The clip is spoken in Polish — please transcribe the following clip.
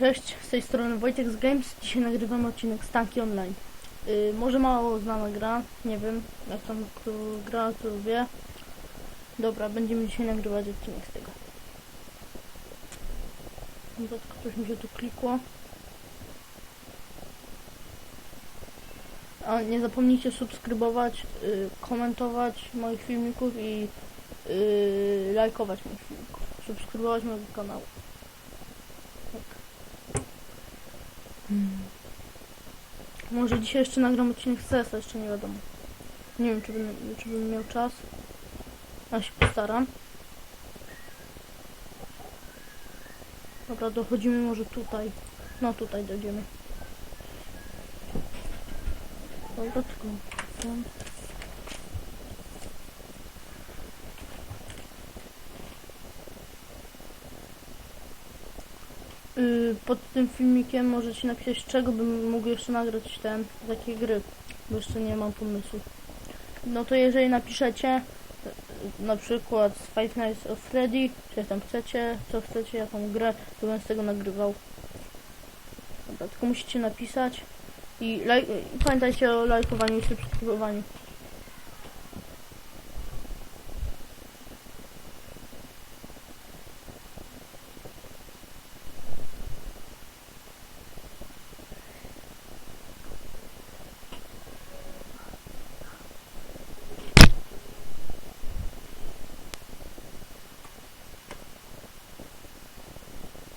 Cześć, z tej strony Wojtek z Games. Dzisiaj nagrywamy odcinek z Tanki Online. Yy, może mało znana gra, nie wiem jak tam kto gra, to wie. Dobra, będziemy dzisiaj nagrywać odcinek z tego. Tylko coś mi się tu klikło. A nie zapomnijcie subskrybować, yy, komentować moich filmików i yy, lajkować moich filmików. Subskrybować mojego kanału. Hmm. Może dzisiaj jeszcze nagram odcinek z CS, jeszcze nie wiadomo. Nie wiem, czy bym, czy bym miał czas. Ja się postaram. Dobra, dochodzimy może tutaj. No tutaj dojdziemy. Dobra, tylko... Y, pod tym filmikiem możecie napisać, czego bym mógł jeszcze nagrać ten, takie gry, bo jeszcze nie mam pomysłu. No to jeżeli napiszecie, y, na przykład Five Nights of Freddy, czy tam chcecie, co chcecie, jaką grę, to będę z tego nagrywał. Dobra, tylko musicie napisać i, i pamiętajcie o lajkowaniu i subskrybowaniu.